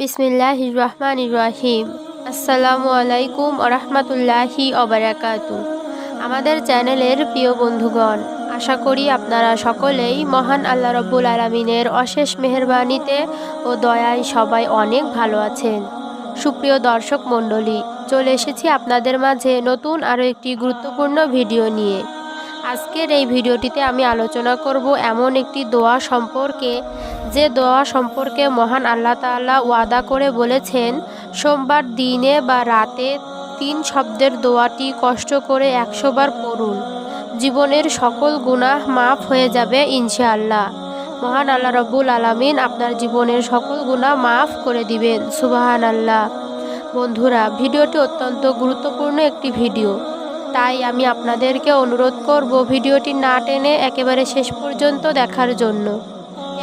বিসমিল্লাহ রহমান রাহিম আসসালামু আলাইকুম আরহামতুল্লাহি অবরাকাতু আমাদের চ্যানেলের প্রিয় বন্ধুগণ, আশা করি আপনারা সকলেই মহান আল্লাহ রব্বুল আলমিনের অশেষ মেহরবানিতে ও দয়ায় সবাই অনেক ভালো আছেন। সুপ্রিয় দর্শক মণ্ডলী, চলে এসেছি আপনাদের মাঝে নতুন আরও একটি গুরুত্বপূর্ণ ভিডিও নিয়ে। আজকের এই ভিডিওটিতে আমি আলোচনা করব এমন একটি দোয়া সম্পর্কে যে দোয়া সম্পর্কে মহান আল্লাহ তাআলা ওয়াদা করে বলেছেন, সোমবার দিনে বা রাতে তিন শব্দের দোয়াটি কষ্ট করে একশোবার পড়ুন। জীবনের সকল গুনাহ মাফ হয়ে যাবে ইনশাআল্লাহ। মহান আল্লাহ রব্বুল আলামিন আপনার জীবনের সকল গুনাহ মাফ করে দিবেন। সুবাহান আল্লাহ বন্ধুরা, ভিডিওটি অত্যন্ত গুরুত্বপূর্ণ একটি ভিডিও। তাই আমি আপনাদেরকে অনুরোধ করব ভিডিওটি না টেনে একেবারে শেষ পর্যন্ত দেখার জন্য।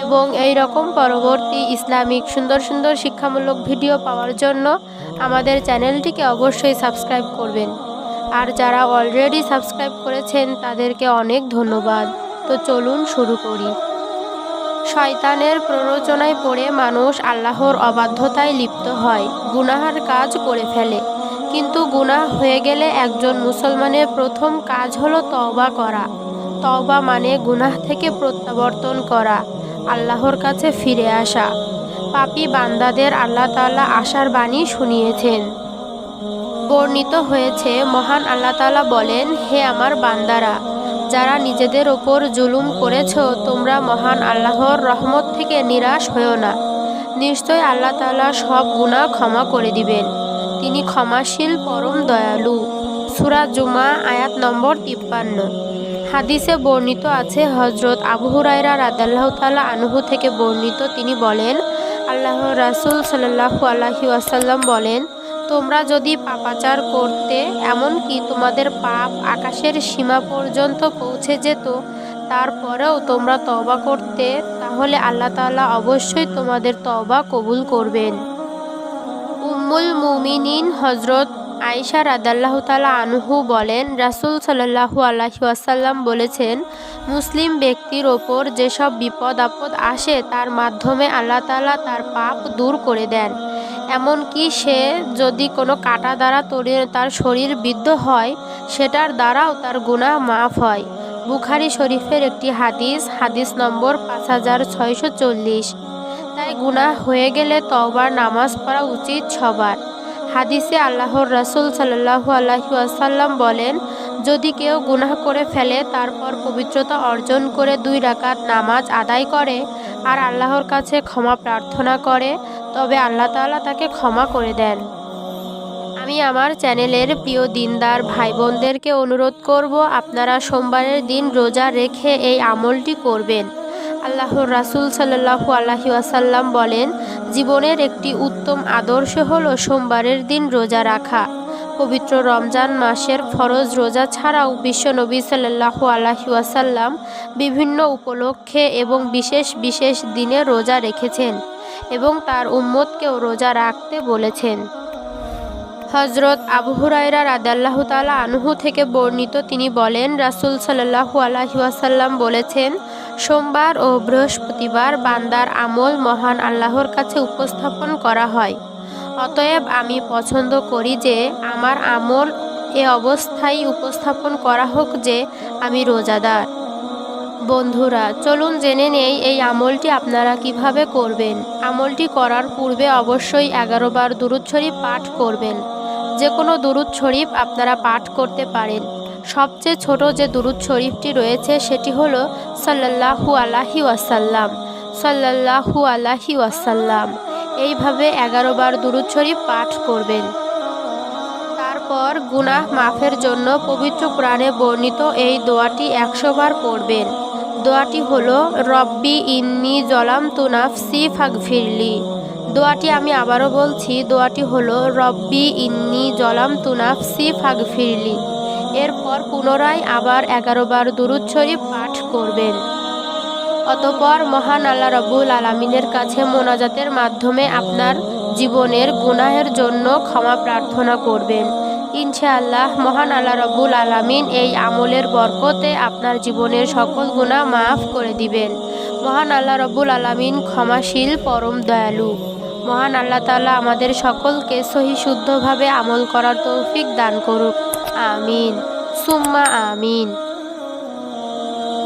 এবং এই রকম পরবর্তী ইসলামিক সুন্দর সুন্দর শিক্ষামূলক ভিডিও পাওয়ার জন্য আমাদের চ্যানেলটিকে অবশ্যই সাবস্ক্রাইব করবেন। আর যারা অলরেডি সাবস্ক্রাইব করেছেন, তাদেরকে অনেক ধন্যবাদ। তো চলুন শুরু করি। শয়তানের প্ররোচনায় পড়ে মানুষ আল্লাহর অবাধ্যতায় লিপ্ত হয়, গুনাহার কাজ করে ফেলে। কিন্তু গুনাহ হয়ে গেলে একজন মুসলমানের প্রথম কাজ হলো তওবা করা। তওবা মানে গুনাহ থেকে প্রত্যাবর্তন করা। আল্লাহর কাছে ফিরে আসা। পাপি বান্দাদের আল্লাহ তাআলা আশার বাণী শুনিয়েছেন। বর্ণিত হয়েছে, মহান আল্লাহ তাআলা বলেন, হে আমার বান্দারা, যারা নিজেদের ওপর জুলুম করেছ, তোমরা মহান আল্লাহর রহমত থেকে নিরাশ হয়েও না। নিশ্চয় আল্লাহ তাআলা সব গুনাহ ক্ষমা করে দিবেন। তিনি ক্ষমাশীল, পরম দয়ালু। সুরা জুমা, আয়াত নম্বর তিপ্পান্ন। হাদিসে বর্ণিত আছে হজরত আবু হুরাইরা রাদাল্লাহ তালা আনহু থেকে বর্ণিত। তিনি বলেন আল্লাহ রাসুল সাল্লাহু আল্লাহি আসাল্লাম বলেন, তোমরা যদি পাপাচার করতে, এমনকি তোমাদের পাপ আকাশের সীমা পর্যন্ত পৌঁছে যেত, তারপরেও তোমরা তবা করতে, তাহলে আল্লাহ তাআলা অবশ্যই তোমাদের তবা কবুল করবেন। উম্মুল মুমিনিন হজরত আয়সা রাদাল্লাহ তালা আনহু বলেন, রাসুল সাল্লাহু আল্লাহি আসাল্লাম বলেছেন, মুসলিম ব্যক্তির ওপর যেসব বিপদ আপদ আসে, তার মাধ্যমে আল্লাহ তালা তার পাপ দূর করে দেন। এমনকি সে যদি কোনো কাটা দ্বারা তরি, তার শরীর বিদ্ধ হয়, সেটার দ্বারাও তার গুনাহ মাফ হয়। বুখারি শরীফের একটি হাদিস হাদিস নম্বর পাঁচ হাজার ছয়শো চল্লিশ। তাই গুনাহ হয়ে গেলে তওবার নামাজ পড়া উচিত সবার। হাদিসে আল্লাহর রাসুল সাল্লাহু আল্লাহি আসাল্লাম বলেন, যদি কেউ গুনাহ করে ফেলে, তারপর পবিত্রতা অর্জন করে দুই রাকাত নামাজ আদায় করে আর আল্লাহর কাছে ক্ষমা প্রার্থনা করে, তবে আল্লাহ তাআলা তাকে ক্ষমা করে দেন। আমি আমার চ্যানেলের প্রিয় দিনদার ভাই বোনদেরকে অনুরোধ করব, আপনারা সোমবারের দিন রোজা রেখে এই আমলটি করবেন। আল্লাহর রাসুল সাল্লাহু আল্লাহি আসাল্লাম বলেন জীবনের একটি উত্তম আদর্শ হল সোমবারের দিন রোজা রাখা। পবিত্র রমজান মাসের ফরজ রোজা ছাড়াও বিশ্বনবী সাল্লাহ আল্লাহি আসাল্লাম বিভিন্ন উপলক্ষে এবং বিশেষ বিশেষ দিনে রোজা রেখেছেন এবং তার উম্মতকেও রোজা রাখতে বলেছেন। হজরত আবু হুরাইরা রাদাল্লাহ তালা আনহু থেকে বর্ণিত তিনি বলেন, রাসুল সাল্লাহু আলহি আসাল্লাম বলেছেন, সোমবার ও বৃহস্পতিবার বান্দার আমল মহান আল্লাহর কাছে উপস্থাপন করা হয়। অতএব আমি পছন্দ করি যে আমার আমল এ অবস্থায় উপস্থাপন করা হোক যে আমি রোজাদার। বন্ধুরা, চলুন জেনে নেই এই আমলটি আপনারা কীভাবে করবেন। আমলটি করার পূর্বে অবশ্যই এগারো বার দুরুদ পাঠ করবেন। যে কোনো দুরুদ শরীফ আপনারা পাঠ করতে পারেন। সবচেয়ে ছোট যে দুরুদ শরীফটি রয়েছে সেটি হল সাল্লাল্লাহু আলাহি ওয়াসাল্লাম, সাল্লাল্লাহু আলাহি ওয়াসাল্লাম। এইভাবে এগারো বার দুরুদ শরীফ পাঠ করবেন। তারপর গুনাহ মাফের জন্য পবিত্র প্রাণে বর্ণিত এই দোয়াটি একশো বার পড়বেন। দোয়াটি হলো, রব্বি ইন্নি জলাম তুনাফসি ফাগফিরলি। দোয়াটি আমি আবারও বলছি, দোয়াটি হলো, রব্বি ইন্নি জলাম তুনাফসি ফাগফিরলি এরপর পুনরায় আবার এগারো বার দুরুদ শরীফ পাঠ করবেন। অতপর মহান আল্লাহ রব্বুল আলমিনের কাছে মোনাজাতের মাধ্যমে আপনার জীবনের গুনাহের জন্য ক্ষমা প্রার্থনা করবেন। ইনশাআল্লাহ মহান আল্লাহ রব্বুল আলমিন এই আমলের বরকতে আপনার জীবনের সকল গুণা মাফ করে দিবেন। মহান আল্লাহ রব্বুল আলমিন ক্ষমাশীল, পরম দয়ালু। মহান আল্লাহ তালা আমাদের সকলকে সহি শুদ্ধভাবে আমল করার তৌফিক দান করুক। আমিন। সুম্মা আমিন।